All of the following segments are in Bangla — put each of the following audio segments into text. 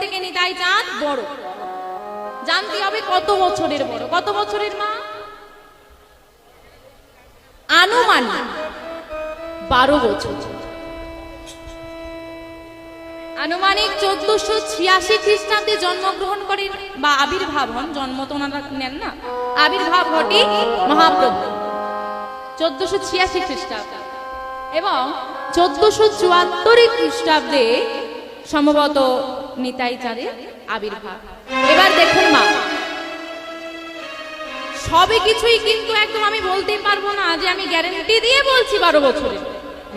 থেকে নিতাই চাঁদ বড়। জানতে হবে কত বছরের বড়। কত বছরের মা? আনুমানিক বারো বছর। আনুমানিক চোদ্দশো ছিয়াশি খ্রিস্টাব্দে জন্মগ্রহণ করেন বা আবির্ভাব হন জন্ম তো নেন না, আবির্ভাব ঘটে মহাপ্রভু চোদ্দশো ছিয়াশি খ্রিস্টাব্দ। এবং চোদ্দশো চুয়াত্তর খ্রিস্টাব্দে সম্ভবত নিতাই চাঁদের আবির্ভাব। এবার দেখুন মা, সবে কিছুই কিন্তু একদম আমি বলতে পারব না যে আমি গ্যারেন্টি দিয়ে বলছি বারো বছরে।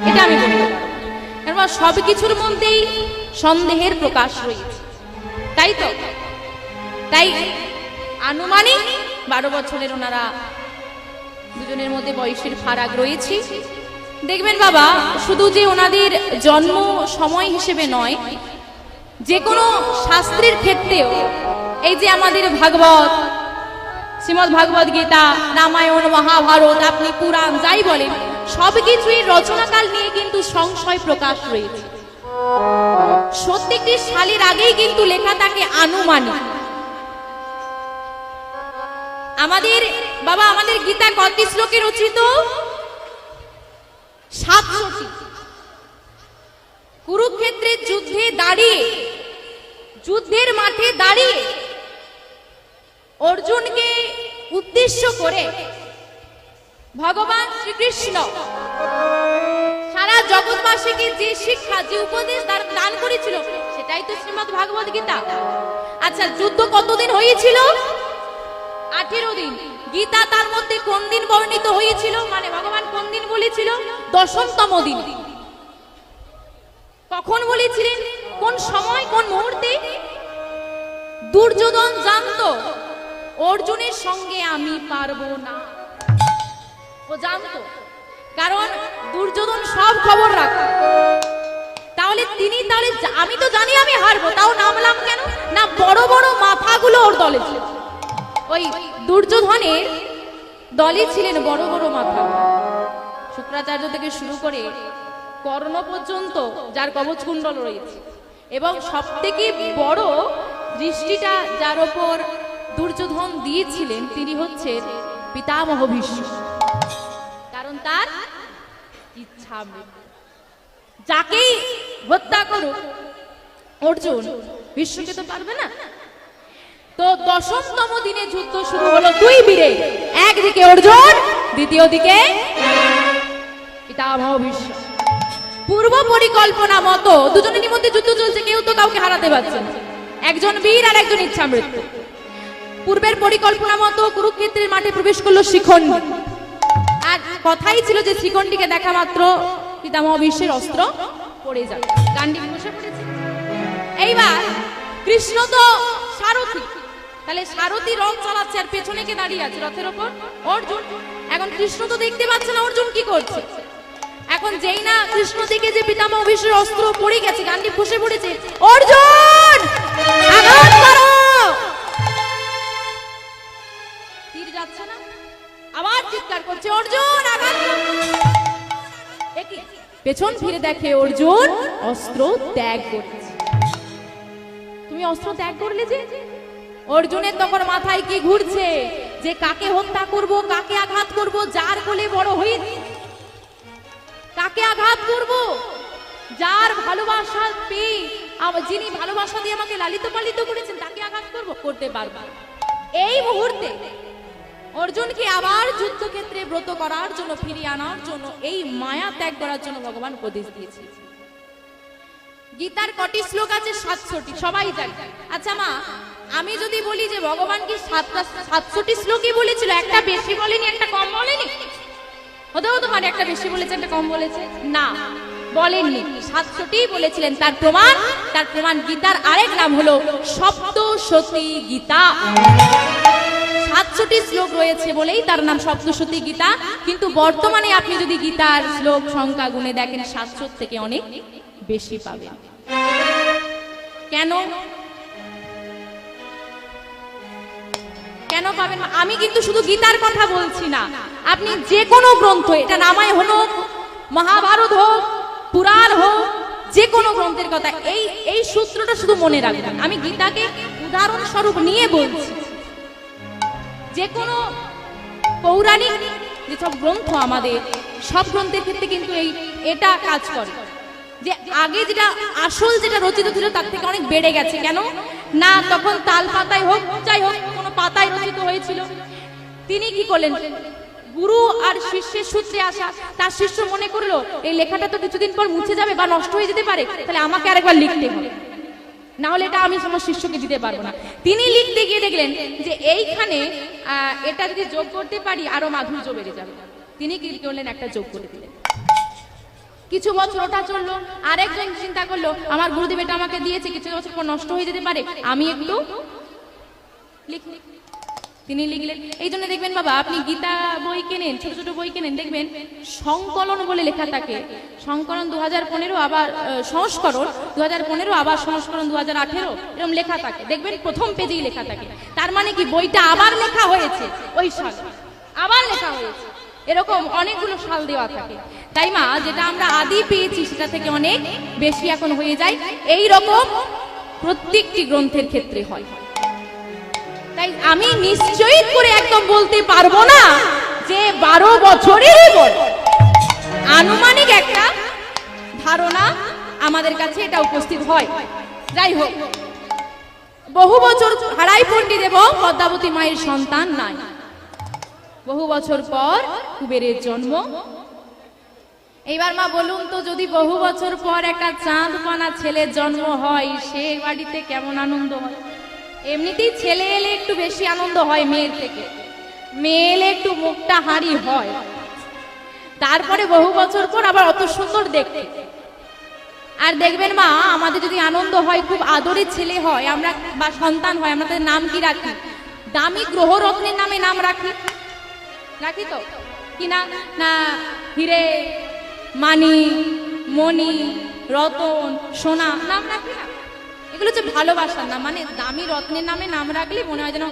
এটা আমি বলতে পারব কারণ সব কিছুর মধ্যেই সন্দেহের প্রকাশ রয়েছে তাই তো? তাই আনুমানিক বারো বছরের ওনারা দুজনের মধ্যে বয়সের ফারাক রয়েছে। দেখবেন বাবা, শুধু যে ওনাদের জন্ম সময় হিসেবে নয় যে কোনো শাস্ত্রের ক্ষেত্রেও, এই যে আমাদের ভাগবত, শ্রীমদ ভাগবত গীতা, রামায়ণ, মহাভারত, আপনি পুরাণ, যাই বলেন, সবকিছুই রচনাকাল নিয়ে কিন্তু সংশয় প্রকাশ রয়েছে। প্রত্যেকটি সালের আগেই কিন্তু লেখা থাকে আনুমানিক। আমাদের, বাবা, আমাদের গীতা কত শ্লোকে রচিত? সাতশোটি। কুরুক্ষেত্রের যুদ্ধে দাঁড়িয়ে যুদ্ধের মাঠে দাঁড়িয়ে অর্জুনকে উদ্দেশ্য করে ভগবান শ্রীকৃষ্ণ সারা জগৎবাসীকে যে শিক্ষা, যে উপদেশ দান- করেছিল, সেটাই তো শ্রীমদ ভাগবত গীতা। আচ্ছা যুদ্ধ কতদিন হয়েছিল? আঠেরো দিন। গীতা তার মধ্যে কোন দিন বর্ণিত হয়েছিল? মানে ভগবান কোন দিন বলেছিল? দশমতম দিন। কখন বলেছিলেন? কোন সময়, কোন মুহূর্তে? দুর্যোধন জানতো, অর্জুনের সঙ্গে আমি পারব না। ও জানতো, কারণ দুর্যোধন সব খবর রাখতো। তাহলে তিনি তাহলে আমি তো জানি আমি হারবো, তাও নামলাম কেন? না, বড় বড় মাথাগুলো ওর দলে ছিল। ওই দুর্যোধনের দলে ছিলেন বড় বড় মাথা। শুক্রাচার্য থেকে শুরু করে কর্ণ পর্যন্ত যার কবচ কুণ্ডল রয়েছে। এবং সব থেকে বড় দৃষ্টিটা যার ওপর দুর্যোধন দিয়েছিলেন, তিনি হচ্ছেন পিতামহ ভীষ্ম। কারণ তার ইচ্ছা যাকেই হত্যা করুক, অর্জুন বিশ্বকে তো পারবে না। তো দশমতম দিনে যুদ্ধ শুরু হলো দুই বীরে। একদিকে অর্জুন, দ্বিতীয় দিকে পিতামহ ভীষ্ম। পূর্ব পরিকল্পনা মতো দুজনের মধ্যে যুদ্ধ চলছে, কেউ তো কাউকে হারাতে পারছে একজন বীর আর একজন ইচ্ছা মৃত্যু। পূর্বের পরিকল্পনা মতো কুরুক্ষেত্রের মাঠে প্রবেশ করল শিখন আর কথাই ছিল যে শিখণ্ডীকে দেখা মাত্র পিতামহ বিশ্বের অস্ত্র পড়ে যাবে। গান্ডি বসে পড়েছে। এইবার কৃষ্ণ তো সারথি। তাহলে সারথি রথ চালাচ্ছে আর পেছনে কে দাঁড়িয়ে আছে রথের ওপর? অর্জুন। এখন কৃষ্ণ তো দেখতে পাচ্ছে না, অর্জুন কি করছে? এখন যেই না কৃষ্ণ থেকে যে পিতামহ বিশ্বের অস্ত্র পড়ে গেছে গান্ডি বসে পড়েছে, অর্জুন! আঘাত করো! তীর যাচ্ছে না? আবার চিৎকার করছে, অর্জুন, আঘাত পেছন ফিরে দেখে অর্জুন অস্ত্র ত্যাগ করেছে। তুমি অস্ত্র ত্যাগ করলে যে? অর্জুনের তখন মাথায় কি ঘুরছে? যে কাকে হত্যা করব, কাকে আঘাত করব, যার কোলে বড় হয়েছি কাকে আঘাত করব? যার ভালোবাসা পেয়ে যিনি ভালোবাসা দিয়ে আমাকে লালিত পালিত করেছেন, তাকে আঘাত করব? করতে পারবা। এই মুহূর্তে অর্জুনকে আবার যুদ্ধক্ষেত্রে ব্রত করার জন্য, ফিরিয়ে আনার জন্য, এই মায়া ত্যাগ করার জন্য ভগবান উপদেশ দিয়েছে। গীতার কটি শ্লোক আছে, সাতশোটি, সবাই জানে। আচ্ছা মা, আমি যদি বলি যে ভগবান কি সাতটা, সাতশোটি শ্লোকই বলেছিল? একটা বেশি বলেনি, একটা কম বলেনি? হতে হতে পারে একটা বেশি বলেছে, একটা কম বলেছে। না, বলেননি। সাতশোটি বলেছিলেন। তার প্রমাণ তার প্রমাণ গীতার আরেক নাম হলো সপ্তশতী গীতা। সাতশোটি শ্লোক রয়েছে বলেই তার নাম সপ্তশতী গীতা। কিন্তু বর্তমানে আপনি যদি গীতার শ্লোক সংখ্যা গুণে দেখেন সাতশো থেকে অনেক বেশি পাবেন। কেন? কেন পাবেন? আমি কিন্তু শুধু গীতার কথা বলছি না। আপনি যে কোনো গ্রন্থ, এটা রামায়ণ হোক, মহাভারত হোক, পুরাণ হোক যে কোনো গ্রন্থের কথা, এই এই সূত্রটা শুধু মনে রাখবেন। আমি গীতাকে উদাহরণস্বরূপ নিয়ে বলছি। যে কোনো পৌরাণিক যেসব গ্রন্থ আমাদের, সব গ্রন্থের ক্ষেত্রে কিন্তু এই, এটা কাজ করে। যে আগে যেটা, আসল যেটা রচিত ছিল, তার থেকে অনেক বেড়ে গেছে। কেন? না, তখন তাল পাতায় হোক, যাই হোক পাতায় রচিত হয়েছিল। তিনি কি করলেন? গুরু আর শিষ্যের সূত্রে আসা। তার শিষ্য মনে করল, এই লেখাটা তো কিছুদিন পর মুছে যাবে বা নষ্ট হয়ে যেতে পারে। তাহলে আমাকে আরেকবার লিখতে হবে। না হলে এটা আমি আমার শিষ্যকে দিতে পারব না। তিনি লিখতে গিয়ে দেখলেন যে, এইখানে এটা যদি যোগ করতে পারি, আরও মাধুর্য বেড়ে যাবে। তিনি কি করলেন? একটা যোগ করে দিলেন। কিছু বছর ওটা চলল। আরেকজন চিন্তা করল, আমার গুরুদেব এটা আমাকে দিয়েছে, কিছু বছর পর নষ্ট হয়ে যেতে পারে। আমি একটু তিনি লিখলেন, এই জন্য দেখবেন বাবা, আপনি গীতা বই কেনেন, ছোট ছোট বই কেনেন, দেখবেন সংকলন বলে লেখা থাকে। সংকলন দু হাজার পনেরো, আবার সংস্করণ দু হাজার পনেরো, আবার সংস্করণ দু হাজার আঠেরো এরকম লেখা থাকে। দেখবেন প্রথম পেজেই লেখা থাকে। তার মানে কি, বইটা আবার লেখা হয়েছে, ওই সাল। আবার লেখা হয়েছে। এরকম অনেকগুলো সাল দেওয়া থাকে। তাই মা, যেটা আমরা আদি পেয়েছি, সেটা থেকে অনেক বেশি এখন হয়ে যায়। এই রকম প্রত্যেকটি গ্রন্থের ক্ষেত্রে হয়। তাই আমি নিশ্চয়ই করে একদম বলতে পারব না যে বারো বছরেরই আনুমানিক একটা ধারণা আমাদের কাছে এটা উপস্থিত হয়। যাই হোক, বহু বছর হারাই পণ্ডিত এবং পদ্মাবতী মায়ের সন্তান নাই। বহু বছর পর কুবেরের জন্ম। এইবার মা বলুন তো, যদি বহু বছর পর একটা চাঁদ পানা ছেলের জন্ম হয়, সে বাড়িতে কেমন আনন্দ হয়? এমনিতেই ছেলে এলে একটু বেশি আনন্দ হয় মেয়ের থেকে। মেয়ে এলে একটু মুখটা হাঁড়ি হয়। তারপরে বহু বছর পর আবার অত সুন্দর দেখতে। আর দেখবেন মা, আমাদের যদি আনন্দ হয়, খুব আদরের ছেলে হয়, আমরা বা সন্তান হয়, আমরা তাদের নাম কি রাখি? দামি গ্রহ রত্নের নামে নাম রাখি। রাখি তো? কি না? না, হিরে, মানি, মণি, রতন, সোনা, নাম রাখি না? এগুলো হচ্ছে ভালোবাসার নাম মানে দামি রত্নের নামে নাম রাখলে মনে হয় যেন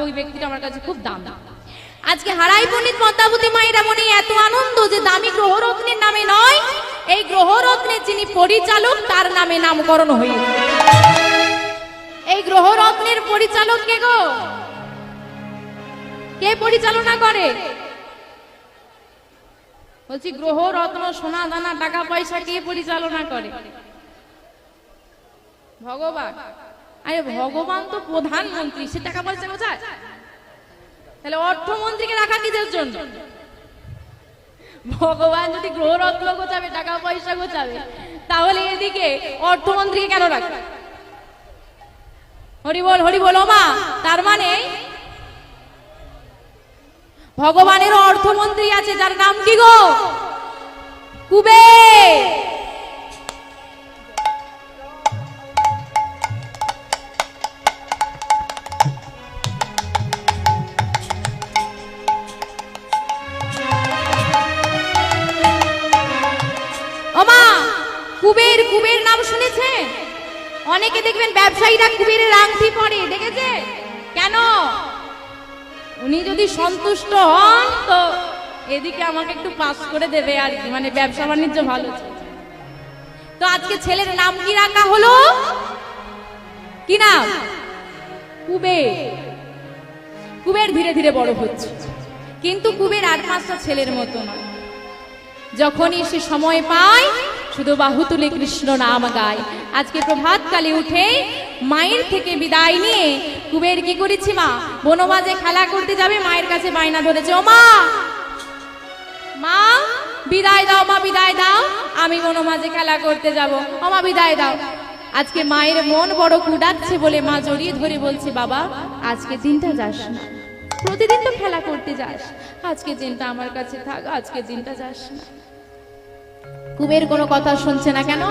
ওই ব্যক্তিটা আমার কাছে খুব দাম। আজকে হারাই পণ্ডিত পদ্মাবতী মায়ের এই এত আনন্দ যে দামি গ্রহরত্নের নামে নয়, এই গ্রহরত্নের যিনি পরিচালক, তার নামে নামকরণ হয়েছে এই গ্রহরত্নের পরিচালক কে গো? কে পরিচালনা করে? বলছি গ্রহ রত্ন সোনা দানা, টাকা পয়সা কে পরিচালনা করে? ভগবান। আরে ভগবান তো প্রধানমন্ত্রী, সে টাকা পয়সা কোথায়? তাহলে অর্থমন্ত্রীকে রাখা কিসের জন্য? ভগবান যদি গ্রহ রত্ন গোছাবে, টাকা পয়সা গোছাবে, তাহলে এদিকে অর্থমন্ত্রীকে কেন রাখবে? হরি বল হরি বল মা, তার মানে ভগবানের অর্থমন্ত্রী আছে, যার নাম কি গো? কুবের। অনেকে দেখবেন ব্যবসায়ীরা কুবেরের আংটি পরে দেখেছে কেন? উনি যদি সন্তুষ্ট হন, তো এদিকে আমাকে একটু পাস করে দেবে আর কি মানে ব্যবসা বাণিজ্য ভালো তো আজকে ছেলের নাম কি রাখা হলো? কি নাম? কুবের কুবের ধীরে ধীরে বড় হচ্ছে। কিন্তু কুবের আট মাসটা ছেলের মতো নয়। যখনই সে সময় পায় শুধু বাহু তুলে কৃষ্ণ নাম গায়। আজকে প্রভাত কালে উঠে মায়ের থেকে বিদায় নিয়ে কুবের কি করেছি মা? বনবাজে খেলা করতে যাবে, মায়ের কাছে বায়না ধরেছে। ও মা! মা, বিদায় দাও মা, বিদায় দাও। আমি বনমাঝে খেলা করতে যাব। ও মা, বিদায় দাও। আজকে মায়ের মন বড় কুডাচ্ছে বলে মা জড়িয়ে ধরে বলছে, বাবা, আজকে দিনটা যাস না। প্রতিদিন তো খেলা করতে যাস। আজকে দিনটা আমার কাছে থাক, আজকে দিনটা যাস না। কুবের কোনো কথা শুনছে না কেন?